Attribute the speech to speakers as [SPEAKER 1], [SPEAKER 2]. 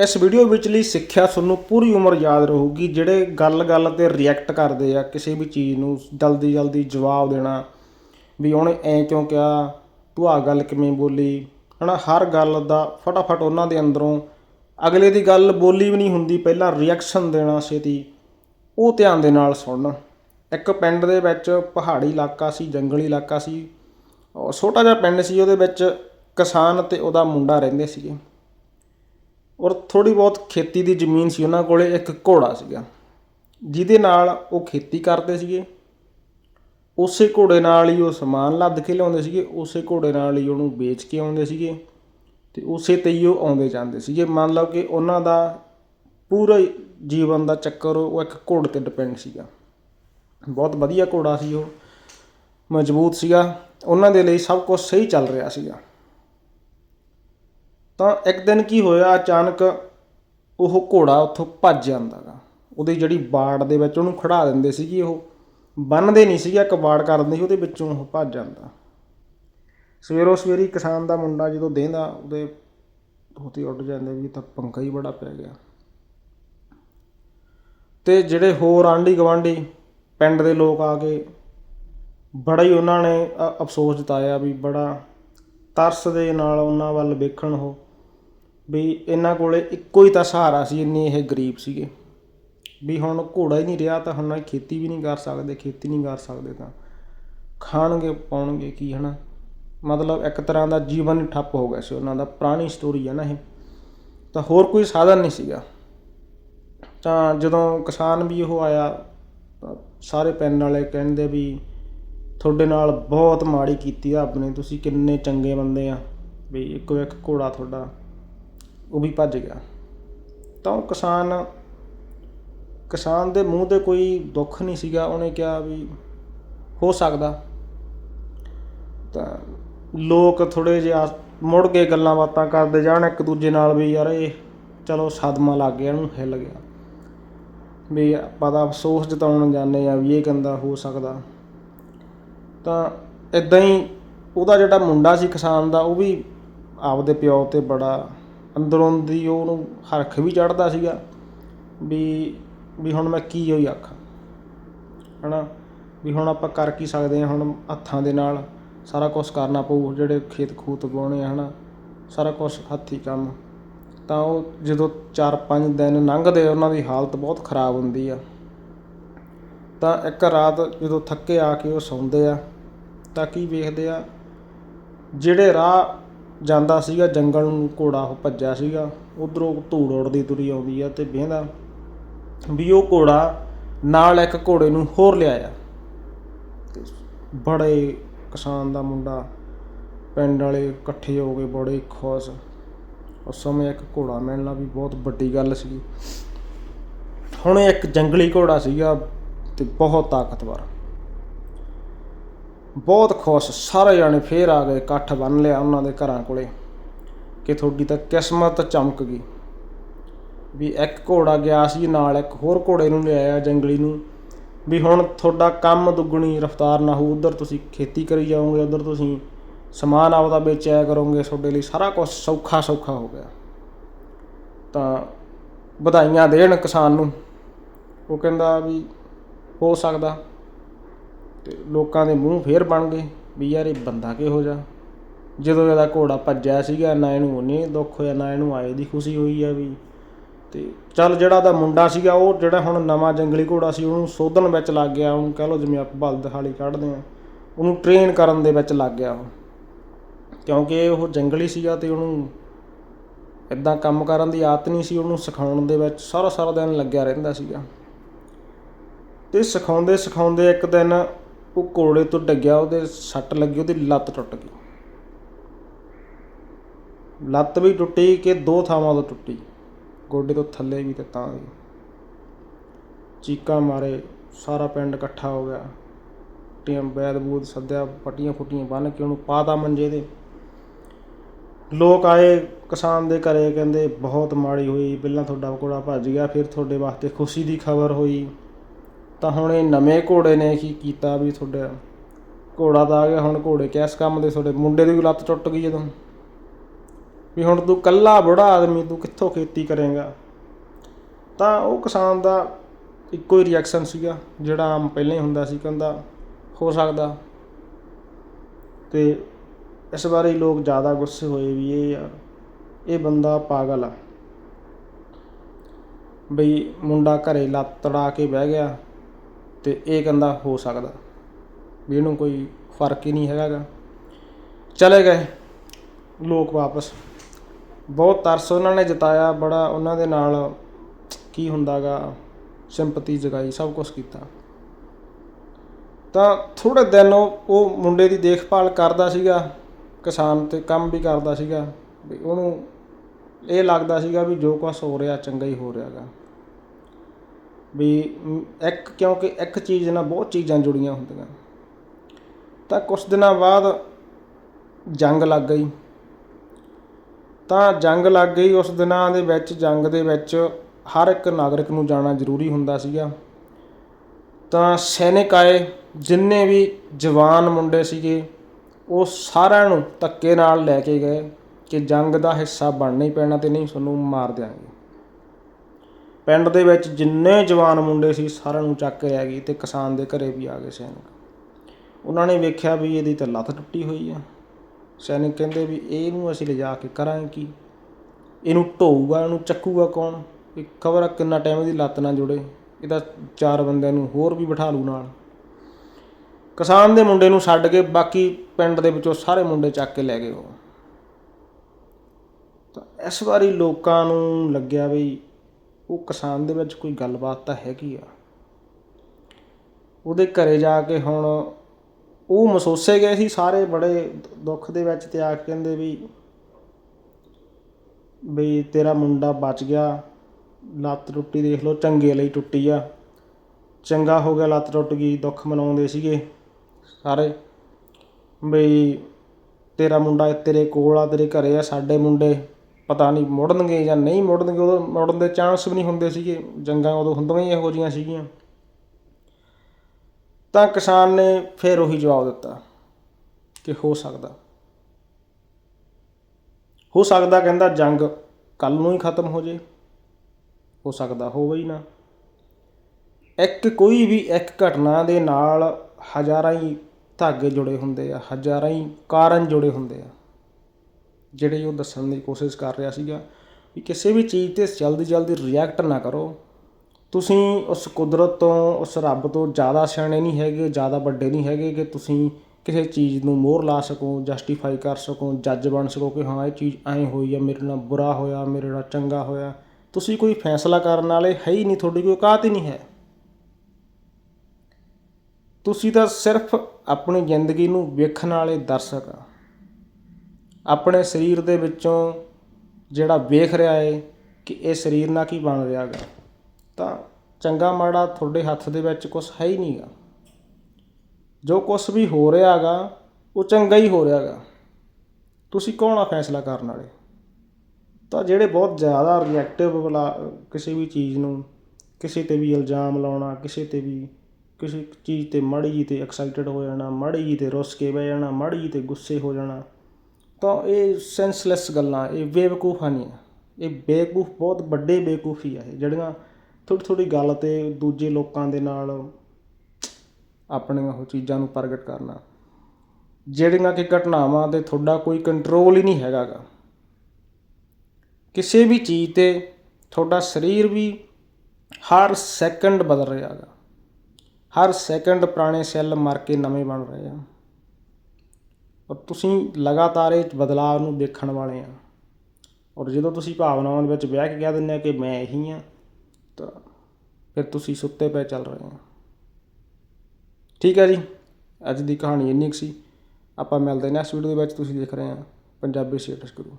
[SPEAKER 1] ਇਸ ਵੀਡੀਓ ਵਿਚਲੀ ਸਿੱਖਿਆ ਤੁਹਾਨੂੰ ਪੂਰੀ ਉਮਰ ਯਾਦ ਰਹੂਗੀ, ਜਿਹੜੇ ਗੱਲ-ਗੱਲ ਤੇ ਰਿਐਕਟ ਕਰਦੇ ਆ, ਕਿਸੇ ਵੀ ਚੀਜ਼ ਨੂੰ ਜਲਦੀ ਜਲਦੀ ਜਵਾਬ ਦੇਣਾ, ਵੀ ਉਹਨੇ ਐਂ ਕਿਉਂ ਕਿਹਾ, ਤੂੰ ਆ ਗੱਲ ਕਿਵੇਂ ਬੋਲੀ, ਹਨਾ, ਹਰ ਗੱਲ ਦਾ ਫਟਾਫਟ ਉਹਨਾਂ ਦੇ ਅੰਦਰੋਂ ਅਗਲੇ ਦੀ ਗੱਲ ਬੋਲੀ ਵੀ ਨਹੀਂ ਹੁੰਦੀ, ਪਹਿਲਾਂ ਰਿਐਕਸ਼ਨ ਦੇਣਾ ਛੇਤੀ, ਉਹ ਧਿਆਨ ਦੇ ਨਾਲ ਸੁਣਨ। ਇੱਕ ਪਿੰਡ ਦੇ ਵਿੱਚ ਪਹਾੜੀ ਇਲਾਕਾ ਸੀ, ਜੰਗਲੀ ਇਲਾਕਾ ਸੀ ਛੋਟਾ ਜਿਹਾ ਪਿੰਡ ਸੀ, ਉਹਦੇ ਵਿੱਚ ਕਿਸਾਨ ਤੇ ਉਹਦਾ ਮੁੰਡਾ ਰਹਿੰਦੇ ਸੀਗੇ। ਔਰ ਥੋੜੀ ਬਹੁਤ ਖੇਤੀ ਦੀ ਜ਼ਮੀਨ ਸੀ ਉਹਨਾਂ ਕੋਲੇ, ਇੱਕ ਘੋੜਾ ਸੀਗਾ। ਜਿਹਦੇ ਨਾਲ ਉਹ ਖੇਤੀ ਕਰਦੇ ਸੀਗੇ। ਉਸੇ ਘੋੜੇ ਨਾਲ ਹੀ ਉਹ ਸਮਾਨ ਲੱਦ ਕੇ ਲਿਆਉਂਦੇ ਸੀਗੇ। ਉਸੇ ਘੋੜੇ ਨਾਲ ਹੀ ਉਹਨੂੰ ਵੇਚ ਕੇ ਆਉਂਦੇ ਸੀਗੇ। ਤੇ ਉਸੇ ਤੇ ਹੀ ਉਹ ਆਉਂਦੇ ਜਾਂਦੇ ਸੀਗੇ। ਮੰਨ ਲਓ ਕਿ ਉਹਨਾਂ ਦਾ ਪੂਰਾ ਜੀਵਨ ਦਾ ਚੱਕਰ, ਉਹ ਇੱਕ ਘੋੜੇ ਤੇ ਡਿਪੈਂਡ ਸੀਗਾ। ਬਹੁਤ ਵਧੀਆ ਘੋੜਾ ਸੀ ਉਹ। ਮਜ਼ਬੂਤ ਸੀਗਾ। ਉਹਨਾਂ ਦੇ ਲਈ ਸਭ ਕੁਝ ਸਹੀ ਚੱਲ ਰਿਹਾ ਸੀਗਾ। ਤਾਂ ਇੱਕ ਦਿਨ ਕੀ ਹੋਇਆ, ਅਚਾਨਕ ਉਹ ਘੋੜਾ ਉੱਥੋਂ ਭੱਜ ਜਾਂਦਾ ਗਾ। ਉਹਦੀ ਜਿਹੜੀ ਬਾੜ ਦੇ ਵਿੱਚ ਉਹਨੂੰ ਖੜਾ ਦਿੰਦੇ ਸੀਗੇ ਉਹ। ਬੰਨਦੇ ਨਹੀਂ ਸੀਗਾ, ਇੱਕ ਬਾੜ ਕਰ ਦਿੰਦੇ ਸੀ, ਉਹਦੇ ਵਿੱਚੋਂ ਉਹ ਭੱਜ ਜਾਂਦਾ। ਸਵੇਰੋ ਸਵੇਰੀ ਕਿਸਾਨ ਦਾ ਮੁੰਡਾ ਜਦੋਂ ਦੇਂਦਾ, ਉਹਦੇ ਧੋਤੇ ਉੱਡ ਜਾਂਦੇ ਵੀ ਤਾਂ ਪੰਗਾ ਹੀ ਬੜਾ ਪੈ ਗਿਆ। ਤੇ ਜਿਹੜੇ ਹੋਰ ਆਂਢੀ ਗਵਾਂਢੀ ਪਿੰਡ ਦੇ ਲੋਕ ਆ ਕੇ ਬੜਾ ਹੀ ਉਹਨਾਂ ਨੇ ਅਫਸੋਸ ਜਤਾਇਆ ਵੀ ਬੜਾ ਤਰਸ ਦੇ ਨਾਲ ਉਹਨਾਂ ਵੱਲ ਵੇਖਣ ਉਹ। ਵੀ ਇਹਨਾਂ ਕੋਲੇ ਇੱਕੋ ਹੀ ਤਾਂ ਸਹਾਰਾ ਸੀ, ਇੰਨੇ ਇਹ ਗਰੀਬ ਸੀਗੇ। ਵੀ ਹੁਣ ਘੋੜਾ ਹੀ ਨਹੀਂ ਰਿਹਾ ਤਾਂ ਹੁਣ ਇਹ ਖੇਤੀ ਵੀ ਨਹੀਂ ਕਰ ਸਕਦੇ, ਖੇਤੀ ਨਹੀਂ ਕਰ ਸਕਦੇ ਤਾਂ। ਖਾਣਗੇ, ਪਾਉਣਗੇ ਕੀ, ਹਨਾ? ਮਤਲਬ ਇੱਕ ਤਰ੍ਹਾਂ ਦਾ ਜੀਵਨ ਠੱਪ ਹੋ ਗਿਆ ਸੀ ਉਹਨਾਂ ਦਾ, ਪੁਰਾਣੀ ਸਟੋਰੀ ਹੈ ਨਾ ਇਹ। ਤਾਂ ਹੋਰ ਕੋਈ ਸਾਧਨ ਨਹੀਂ ਸੀਗਾ। ਤਾਂ ਜਦੋਂ ਕਿਸਾਨ ਵੀ ਉਹ ਆਇਆ, ਤਾਂ ਸਾਰੇ ਪਿੰਡ ਵਾਲੇ ਕਹਿੰਦੇ ਵੀ, ਤੁਹਾਡੇ ਨਾਲ ਬਹੁਤ ਮਾੜੀ ਕੀਤੀ ਆ ਆਪਣੇ ਤੁਸੀਂ ਕਿੰਨੇ ਚੰਗੇ ਬੰਦੇ ਆ। ਵੀ ਇੱਕੋ ਇੱਕ ਘੋੜਾ ਤੁਹਾਡਾ ਉਹ ਵੀ ਭੱਜ ਗਿਆ। ਤਾਂ ਉਹ ਕਿਸਾਨ ਕਿਸਾਨ ਦੇ ਮੂੰਹ ਤੇ ਕੋਈ ਦੁੱਖ ਨਹੀਂ ਸੀਗਾ। ਉਹਨੇ ਕਿਹਾ ਵੀ ਹੋ ਸਕਦਾ। ਤਾਂ ਲੋਕ ਥੋੜੇ ਜਿਹਾ ਮੁੜ ਕੇ ਗੱਲਾਂ ਬਾਤਾਂ ਕਰਦੇ ਜਾਣ, ਇੱਕ ਦੂਜੇ ਨਾਲ ਵੀ ਯਾਰ ਇਹ ਚਲੋ ਸਦਮਾ ਲੱਗ ਗਿਆ, ਇਹਨੂੰ ਹਿੱਲ ਗਿਆ। ਵੀ ਆਪਾਂ ਤਾਂ ਅਫਸੋਸ ਜਤਾਉਣ ਜਾਂਦੇ ਆ ਵੀ ਇਹ ਕਹਿੰਦਾ ਹੋ ਸਕਦਾ। ਤਾਂ ਇਦਾਂ ਹੀ ਉਹਦਾ ਜਿਹੜਾ ਮੁੰਡਾ ਸੀ ਕਿਸਾਨ ਦਾ, ਉਹ ਵੀ ਆਪਦੇ ਪਿਓ ਤੇ ਬੜਾ ਅੰਦਰੋਂ ਦੀ ਉਹਨੂੰ ਹਰਖ ਵੀ ਚੜ੍ਹਦਾ ਸੀਗਾ ਵੀ ਵੀ ਹੁਣ ਮੈਂ ਕੀ ਹੋਈ ਆਖਾਂ। ਹੈ ਨਾ ਵੀ ਹੁਣ ਆਪਾਂ ਕਰ ਕੀ ਸਕਦੇ ਹਾਂ ਹੁਣ ਹੱਥਾਂ ਦੇ ਨਾਲ। ਸਾਰਾ ਕੁਛ ਕਰਨਾ ਪਊ, ਜਿਹੜੇ ਖੇਤ ਖੂਤ ਵਾਹੁਣੇ ਆ ਹੈ ਨਾ ਸਾਰਾ ਕੁਛ ਹੱਥੀਂ ਕੰਮ। ਤਾਂ ਉਹ ਜਦੋਂ 4-5 ਦਿਨ ਲੰਘਦੇ, ਉਹਨਾਂ ਦੀ ਹਾਲਤ ਬਹੁਤ ਖਰਾਬ ਹੁੰਦੀ ਆ। ਤਾਂ ਇੱਕ ਰਾਤ ਜਦੋਂ ਥੱਕੇ ਆ ਕੇ ਉਹ ਸੌਂਦੇ ਆ, ਤਾਂ ਕੀ ਵੇਖਦੇ ਆ? ਜਿਹੜੇ ਰਾਹ ਜਾਂਦਾ ਸੀਗਾ, ਜੰਗਲ ਨੂੰ ਘੋੜਾ ਉਹ ਭੱਜਿਆ ਸੀਗਾ। ਉੱਧਰੋਂ ਧੂੜ ਉੜਦੀ ਤੁਰੀ ਆਉਂਦੀ ਆ ਅਤੇ ਵੇਂਦਾ ਵੀ ਉਹ ਘੋੜਾ ਨਾਲ ਇੱਕ ਘੋੜੇ ਨੂੰ ਹੋਰ ਲਿਆਇਆ। ਬੜੇ ਕਿਸਾਨ ਦਾ ਮੁੰਡਾ, ਪਿੰਡ ਵਾਲੇ ਇਕੱਠੇ ਹੋ ਕੇ ਬੜੇ ਖੁਸ਼। ਉਸ ਸਮੇਂ ਇੱਕ ਘੋੜਾ ਮਿਲਣਾ ਵੀ ਬਹੁਤ ਵੱਡੀ ਗੱਲ ਸੀ ਹੁਣ ਇੱਕ ਜੰਗਲੀ ਘੋੜਾ ਸੀਗਾ ਤੇ ਬਹੁਤ ਤਾਕਤਵਰ। ਬਹੁਤ ਖੁਸ਼। ਸਾਰੇ ਜਾਣੇ ਫੇਰ ਆ ਗਏ, ਇਕੱਠ ਬੰਨ ਲਿਆ ਉਹਨਾਂ ਦੇ ਘਰਾਂ ਕੋਲੇ ਕਿ ਤੁਹਾਡੀ ਤਾਂ ਕਿਸਮਤ ਚਮਕ ਗਈ ਵੀ ਇੱਕ ਘੋੜਾ ਗਿਆ ਸੀ, ਨਾਲ ਇੱਕ ਹੋਰ ਘੋੜੇ ਨੂੰ ਲਿਆਇਆ ਜੰਗਲੀ ਨੂੰ ਵੀ ਹੁਣ ਤੁਹਾਡਾ ਕੰਮ ਦੁੱਗਣੀ ਰਫ਼ਤਾਰ ਨਾ ਹੋ ਉਧਰ ਤੁਸੀਂ ਖੇਤੀ ਕਰੀ ਜਾਓਗੇ, ਉਧਰ ਤੁਸੀਂ ਸਮਾਨ ਆਪਦਾ ਵੇਚਿਆ ਕਰੋਗੇ, ਤੁਹਾਡੇ ਲਈ ਸਾਰਾ ਕੁਝ ਸੌਖਾ ਸੌਖਾ ਹੋ ਗਿਆ। ਤਾਂ ਵਧਾਈਆਂ ਦੇਣ ਕਿਸਾਨ ਨੂੰ। ਉਹ ਕਹਿੰਦਾ ਵੀ ਹੋ ਸਕਦਾ ਅਤੇ ਲੋਕਾਂ ਦੇ ਮੂੰਹ ਫਿਰ ਬਣ ਗਏ ਵੀ ਯਾਰ ਇਹ ਬੰਦਾ ਕਿਹੋ ਜਿਹਾ? ਜਦੋਂ ਇਹਦਾ ਘੋੜਾ ਭੱਜਿਆ ਸੀਗਾ, ਨਾ ਇਹਨੂੰ ਉਹਨੇ ਦੁੱਖ ਹੋਇਆ, ਨਾ ਇਹਨੂੰ ਆਏ ਦੀ ਖੁਸ਼ੀ ਹੋਈ ਆ ਵੀ। ਅਤੇ ਚੱਲ ਜਿਹੜਾ ਉਹਦਾ ਮੁੰਡਾ ਸੀਗਾ, ਉਹ ਜਿਹੜਾ ਹੁਣ ਨਵਾਂ ਜੰਗਲੀ ਘੋੜਾ ਸੀ, ਉਹਨੂੰ ਸੋਧਣ ਵਿੱਚ ਲੱਗ ਗਿਆ, ਉਹਨੂੰ ਕਹਿ ਲਓ ਜਿਵੇਂ ਆਪਾਂ ਬਲਦ ਹਾਲੀ ਕੱਢਦੇ ਹਾਂ। ਉਹਨੂੰ ਟ੍ਰੇਨ ਕਰਨ ਦੇ ਵਿੱਚ ਲੱਗ ਗਿਆ ਉਹ। ਕਿਉਂਕਿ ਉਹ ਜੰਗਲੀ ਸੀਗਾ ਅਤੇ ਉਹਨੂੰ ਇਦਾਂ ਕੰਮ ਕਰਨ ਦੀ ਆਦਤ ਨਹੀਂ ਸੀ, ਉਹਨੂੰ ਸਿਖਾਉਣ ਦੇ ਵਿੱਚ ਸਾਰਾ ਸਾਰਾ ਦਿਨ ਲੱਗਿਆ ਰਹਿੰਦਾ ਸੀਗਾ। ਤੇ ਸਿਖਾਉਂਦੇ ਸਿਖਾਉਂਦੇ ਇੱਕ ਦਿਨ ਉਹ ਘੋੜੇ ਤੋਂ ਡੱਗਿਆ, ਉਹਦੇ ਸੱਟ ਲੱਗੀ, ਉਹਦੀ ਲੱਤ ਟੁੱਟ ਗਈ। ਲੱਤ ਵੀ ਟੁੱਟੀ ਕਿ ਦੋ ਥਾਵਾਂ ਤੋਂ ਟੁੱਟੀ। ਗੋਡੇ ਤੋਂ ਥੱਲੇ ਵੀ ਤੇ ਤਾਂ ਵੀ। ਚੀਕਾਂ ਮਾਰੇ, ਸਾਰਾ ਪਿੰਡ ਇਕੱਠਾ ਹੋ ਗਿਆ। ਟੀਮ ਬੈਦ ਬੂਦ ਸੱਦਿਆ, ਪੱਟੀਆਂ ਫੁੱਟੀਆਂ ਬੰਨ ਕੇ ਉਹਨੂੰ ਪਾਤਾ ਮੰਜੇ ਦੇ ਲੋਕ ਆਏ ਕਿਸਾਨ ਦੇ ਘਰੇ, ਕਹਿੰਦੇ, ਬਹੁਤ ਮਾੜੀ ਹੋਈ, ਪਹਿਲਾਂ ਤੁਹਾਡਾ ਘੋੜਾ ਭੱਜ ਗਿਆ, ਫਿਰ ਤੁਹਾਡੇ ਵਾਸਤੇ ਖੁਸ਼ੀ ਦੀ ਖਬਰ ਹੋਈ। ਤਾਂ ਹੁਣ ਇਹ ਨਵੇਂ ਘੋੜੇ ਨੇ ਕੀ ਕੀਤਾ ਵੀ ਤੁਹਾਡਾ ਘੋੜਾ ਤਾਂ ਆ ਗਿਆ, ਹੁਣ ਘੋੜੇ ਕਿਸ ਕੰਮ ਦੇ ਤੁਹਾਡੇ ਮੁੰਡੇ ਦੀ ਵੀ ਲੱਤ ਟੁੱਟ ਗਈ ਜਦੋਂ। ਵੀ ਹੁਣ ਤੂੰ ਕੱਲਾ ਬੁੜਾ ਆਦਮੀ, ਤੂੰ ਕਿੱਥੋਂ ਖੇਤੀ ਕਰੇਗਾ? ਤਾਂ ਉਹ ਕਿਸਾਨ ਦਾ ਇੱਕੋ ਹੀ ਰਿਐਕਸ਼ਨ ਸੀਗਾ, ਜਿਹੜਾ ਆਮ ਪਹਿਲਾਂ ਹੀ ਹੁੰਦਾ ਸੀ, ਕਹਿੰਦਾ ਹੋ ਸਕਦਾ। ਤੇ ਇਸ ਬਾਰੇ ਲੋਕ ਜ਼ਿਆਦਾ ਗੁੱਸੇ ਹੋਏ ਵੀ ਇਹ ਯਾਰ ਇਹ ਬੰਦਾ ਪਾਗਲ ਆ। ਬਈ ਮੁੰਡਾ ਘਰੇ ਲੱਤ ਤੜਾ ਕੇ ਬਹਿ ਗਿਆ ਤੇ ਇਹ ਕਹਿੰਦਾ ਹੋ ਸਕਦਾ। ਵੀ ਇਹਨੂੰ ਕੋਈ ਫ਼ਰਕ ਹੀ ਨਹੀਂ ਹੈਗਾ। ਗਾ ਚਲੇ ਗਏ ਲੋਕ ਵਾਪਸ। ਬਹੁਤ ਤਰਸ ਉਹਨਾਂ ਨੇ ਜਤਾਇਆ, ਬੜਾ ਉਹਨਾਂ ਦੇ ਨਾਲ ਕੀ ਹੁੰਦਾ ਗਾ ਸਿੰਪਤੀ ਜਗਾਈ, ਸਭ ਕੁਝ ਕੀਤਾ। ਤਾਂ ਥੋੜੇ ਦਿਨ ਉਹ ਮੁੰਡੇ ਦੀ ਦੇਖਭਾਲ ਕਰਦਾ ਸੀਗਾ, ਕਿਸਾਨ ਤੇ ਕੰਮ ਵੀ ਕਰਦਾ ਸੀਗਾ, ਵੀ ਉਹਨੂੰ ਇਹ ਲੱਗਦਾ ਸੀਗਾ ਵੀ ਜੋ ਕੁਛ ਹੋ ਰਿਹਾ ਚੰਗਾ ਹੀ ਹੋ ਰਿਹਾਗਾ। ਵੀ ਇੱਕ, ਕਿਉਂਕਿ ਇੱਕ ਚੀਜ਼ ਨਾਲ ਬਹੁਤ ਚੀਜ਼ਾਂ ਜੁੜੀਆਂ ਹੁੰਦੀਆਂ। ਤਾਂ ਕੁਝ ਦਿਨਾਂ ਬਾਅਦ ਜੰਗ ਲੱਗ ਗਈ। ਤਾਂ ਜੰਗ ਲੱਗ ਗਈ, ਉਸ ਦਿਨਾਂ ਦੇ ਵਿੱਚ, ਜੰਗ ਦੇ ਵਿੱਚ ਹਰ ਇੱਕ ਨਾਗਰਿਕ ਨੂੰ ਜਾਣਾ ਜ਼ਰੂਰੀ ਹੁੰਦਾ ਸੀਗਾ। ਤਾਂ ਸੈਨਿਕ ਆਏ, ਜਿੰਨੇ ਵੀ ਜਵਾਨ ਮੁੰਡੇ ਸੀਗੇ, ਉਹ ਸਾਰਿਆਂ ਨੂੰ ਧੱਕੇ ਨਾਲ ਲੈ ਕੇ ਗਏ ਕਿ ਜੰਗ ਦਾ ਹਿੱਸਾ ਬਣਨਾ ਹੀ ਪੈਣਾ ਤੇ ਨਹੀਂ, ਤੁਹਾਨੂੰ ਮਾਰ ਦਿਆਂਗੇ। ਪਿੰਡ ਦੇ ਵਿੱਚ ਜਿੰਨੇ ਜਵਾਨ ਮੁੰਡੇ ਸੀ ਸਾਰਿਆਂ ਨੂੰ ਚੱਕ ਕੇ ਲੈ ਗਈ ਅਤੇ ਕਿਸਾਨ ਦੇ ਘਰ ਵੀ ਆ ਗਏ ਸੈਨਿਕ। ਉਹਨਾਂ ਨੇ ਵੇਖਿਆ ਵੀ ਇਹਦੀ ਤਾਂ ਲੱਤ ਟੁੱਟੀ ਹੋਈ ਆ। ਸੈਨਿਕ ਕਹਿੰਦੇ ਵੀ ਇਹਨੂੰ ਅਸੀਂ ਲਿਜਾ ਕੇ ਕਰਾਂਗੇ ਕੀ? ਇਹਨੂੰ ਢੋਊਗਾ, ਇਹਨੂੰ ਚੱਕੂਗਾ ਕੌਣ? ਇਹ ਖਬਰ ਆ ਕਿੰਨਾ ਟਾਈਮ ਇਹਦੀ ਲੱਤ ਨਾਲ ਜੁੜੇ। ਇਹਦਾ ਚਾਰ ਬੰਦਿਆਂ ਨੂੰ ਹੋਰ ਵੀ ਬਿਠਾ ਲੂ ਨਾਲ। ਕਿਸਾਨ ਦੇ ਮੁੰਡੇ ਨੂੰ ਛੱਡ ਕੇ ਬਾਕੀ ਪਿੰਡ ਦੇ ਵਿੱਚੋਂ ਸਾਰੇ ਮੁੰਡੇ ਚੱਕ ਕੇ ਲੈ ਗਏ ਉਹ। ਤਾਂ ਇਸ ਵਾਰੀ ਲੋਕਾਂ ਨੂੰ ਲੱਗਿਆ ਵੀ ਉਹ ਕਿਸਾਨ ਦੇ ਵਿੱਚ ਕੋਈ ਗੱਲਬਾਤ ਤਾਂ ਹੈਗੀ ਆ। ਉਹਦੇ ਘਰੇ ਜਾ ਕੇ ਹੁਣ ਉਹ ਮਸੋਸੇ ਗਏ ਸੀ ਸਾਰੇ ਬੜੇ ਦੁੱਖ ਦੇ ਵਿੱਚ ਤੇ ਆ ਕੇ ਕਹਿੰਦੇ ਵੀ ਵੀ ਤੇਰਾ ਮੁੰਡਾ ਬਚ ਗਿਆ, ਲੱਤ ਟੁੱਟੀ ਦੇਖ ਲਓ, ਚੰਗੇ ਲਈ ਟੁੱਟੀ ਆ। ਚੰਗਾ ਹੋ ਗਿਆ, ਲੱਤ ਟੁੱਟ ਗਈ, ਦੁੱਖ ਮਨਾਉਂਦੇ ਸੀਗੇ ਸਾਰੇ ਬਈ ਤੇਰਾ ਮੁੰਡਾ ਤੇਰੇ ਕੋਲ ਆ, ਤੇਰੇ ਘਰੇ ਆ, ਸਾਡੇ ਮੁੰਡੇ। ਪਤਾ ਨਹੀਂ ਮੁੜਨਗੇ ਜਾਂ ਨਹੀਂ ਮੁੜਨਗੇ, ਉਦੋਂ ਮੁੜਨ ਦੇ ਚਾਂਸ ਵੀ ਨਹੀਂ ਹੁੰਦੇ ਸੀਗੇ। ਜੰਗਾਂ ਉਦੋਂ ਹੁੰਦੀਆਂ ਹੀ ਇਹੋ ਜੀਆਂ ਸੀਗੀਆਂ। ਤਾਂ ਕਿਸਾਨ ਨੇ ਫਿਰ ਉਹੀ ਜਵਾਬ ਦਿੱਤਾ ਕਿ ਹੋ ਸਕਦਾ। ਹੋ ਸਕਦਾ ਕਹਿੰਦਾ ਜੰਗ ਕੱਲ ਨੂੰ ਹੀ ਖਤਮ ਹੋ ਜੇ। ਹੋ ਸਕਦਾ ਹੋਵੇ ਹੀ ਨਾ। ਇੱਕ ਕੋਈ ਵੀ ਇੱਕ ਘਟਨਾ ਦੇ ਨਾਲ ਹਜ਼ਾਰਾਂ ਹੀ ਧਾਗੇ ਜੁੜੇ ਹੁੰਦੇ ਆ, ਹਜ਼ਾਰਾਂ ਹੀ ਕਾਰਨ ਜੁੜੇ ਹੁੰਦੇ ਆ। ਜਿਹੜੇ ਉਹ ਦੱਸਣ ਦੀ ਕੋਸ਼ਿਸ਼ ਕਰ ਰਿਹਾ ਸੀਗਾ ਵੀ ਕਿਸੇ ਵੀ ਚੀਜ਼ ਤੇ ਜਲਦੀ ਜਲਦੀ ਰਿਐਕਟ ਨਾ ਕਰੋ। ਤੁਸੀਂ ਉਸ ਕੁਦਰਤ ਤੋਂ, ਉਸ ਰੱਬ ਤੋਂ ਜ਼ਿਆਦਾ ਸਿਆਣੇ ਨਹੀਂ ਹੈਗੇ, ਜ਼ਿਆਦਾ ਵੱਡੇ ਨਹੀਂ ਹੈਗੇ ਕਿ ਤੁਸੀਂ ਕਿਸੇ ਚੀਜ਼ ਨੂੰ ਮੋਹਰ ਲਾ ਸਕੋ ਜਸਟੀਫਾਈ ਕਰ ਸਕੋ ਜੱਜ ਬਣ ਸਕੋ ਕਿ ਹਾਂ, ਇਹ ਚੀਜ਼ ਐਂ ਹੋਈ ਆ, ਮੇਰੇ ਨਾਲ ਬੁਰਾ ਹੋਇਆ, ਮੇਰੇ ਨਾਲ ਚੰਗਾ ਹੋਇਆ। ਤੁਸੀਂ ਕੋਈ ਫੈਸਲਾ ਕਰਨ ਵਾਲੇ ਹੈ ਹੀ ਨਹੀਂ, ਤੁਹਾਡੀ ਕੋਈ ਔਕਾਤ ਹੀ ਨਹੀਂ ਹੈ। ਤੁਸੀਂ ਤਾਂ ਸਿਰਫ ਆਪਣੀ ਜ਼ਿੰਦਗੀ ਨੂੰ ਵੇਖਣ ਵਾਲੇ ਦਰਸ਼ਕ ਆ। ਆਪਣੇ ਸਰੀਰ ਦੇ ਵਿੱਚੋਂ ਜਿਹੜਾ ਵੇਖ ਰਿਹਾ ਹੈ ਕਿ ਇਹ ਸਰੀਰ ਨਾਲ ਕੀ ਬਣ ਰਿਹਾ ਗਾ ਤਾਂ ਚੰਗਾ ਮਾੜਾ ਤੁਹਾਡੇ ਹੱਥ ਦੇ ਵਿੱਚ ਕੁਛ ਹੈ ਹੀ ਨਹੀਂ ਗਾ। ਜੋ ਕੁਛ ਵੀ ਹੋ ਰਿਹਾ ਗਾ ਉਹ ਚੰਗਾ ਹੀ ਹੋ ਰਿਹਾ ਗਾ ਤੁਸੀਂ ਕੌਣ ਆ ਫੈਸਲਾ ਕਰਨ ਵਾਲੇ? ਤਾਂ ਜਿਹੜੇ ਬਹੁਤ ਜ਼ਿਆਦਾ ਰਿਐਕਟਿਵ ਕਿਸੇ ਵੀ ਚੀਜ਼ ਨੂੰ, ਕਿਸੇ ਤੇ ਵੀ ਇਲਜ਼ਾਮ ਲਾਉਣਾ, ਕਿਸੇ ਤੇ ਵੀ, ਕਿਸੇ ਚੀਜ਼ ਤੇ ਮਾੜੀ ਜੀ ਤੇ ਐਕਸਾਈਟਡ ਹੋ ਜਾਣਾ, ਮਾੜੀ ਜੀ ਤੇ ਰੁੱਸ ਕੇ ਬਹਿ ਜਾਣਾ, ਮਾੜੀ ਜੀ ਤੇ ਗੁੱਸੇ ਹੋ ਜਾਣਾ ਤਾਂ ਇਹ ਸੈਂਸਲੈਸ ਗੱਲਾਂ, ਇਹ ਬੇਵਕੂਫਾਂ ਨਹੀਂ ਆ ਇਹ ਬੇਵਕੂਫ, ਬਹੁਤ ਵੱਡੇ ਬੇਵਕੂਫੀ ਆ ਇਹ। ਜਿਹੜੀਆਂ ਥੋੜੀ ਥੋੜੀ ਗੱਲ ਤੇ ਦੂਜੇ ਲੋਕਾਂ ਦੇ ਨਾਲ ਆਪਣੀਆਂ ਉਹ ਚੀਜ਼ਾਂ ਨੂੰ ਪ੍ਰਗਟ ਕਰਨਾ। ਜਿਹੜੀਆਂ ਕਿ ਘਟਨਾਵਾਂ ਤੇ ਤੁਹਾਡਾ ਕੋਈ ਕੰਟਰੋਲ ਹੀ ਨਹੀਂ ਹੈਗਾਗਾ। ਕਿਸੇ ਵੀ ਚੀਜ਼ ਤੇ ਤੁਹਾਡਾ ਸਰੀਰ ਵੀ ਹਰ ਸੈਕਿੰਡ ਬਦਲ ਰਿਹਾ ਹੈਗਾ ਹਰ ਸੈਕਿੰਡ ਪੁਰਾਣੇ ਸੈੱਲ ਮਰ ਕੇ ਨਵੇਂ ਬਣ ਰਹੇ ਆ। ਔਰ ਤੁਸੀਂ ਲਗਾਤਾਰ ਇਹ ਬਦਲਾਅ ਨੂੰ ਦੇਖਣ ਵਾਲੇ ਆ। ਔਰ ਜਦੋਂ ਤੁਸੀਂ ਭਾਵਨਾਵਾਂ ਦੇ ਵਿੱਚ ਬਹਿ ਕੇ ਕਹਿ ਦਿੰਦੇ ਆ ਕਿ ਮੈਂ ਇਹੀ ਆ, ਤਾਂ ਫਿਰ ਤੁਸੀਂ ਸੁੱਤੇ ਪਏ ਚੱਲ ਰਹੇ ਆ। ਠੀਕ ਹੈ ਜੀ? ਅੱਜ ਦੀ ਕਹਾਣੀ ਇੰਨੀ ਕੁ ਸੀ। ਆਪਾਂ ਮਿਲਦੇ ਨੈਕਸਟ ਵੀਡੀਓ ਦੇ ਵਿੱਚ, ਤੁਸੀਂ ਦੇਖ ਰਹੇ ਆ ਪੰਜਾਬੀ ਸਟੇਟਸ ਗੁਰੂ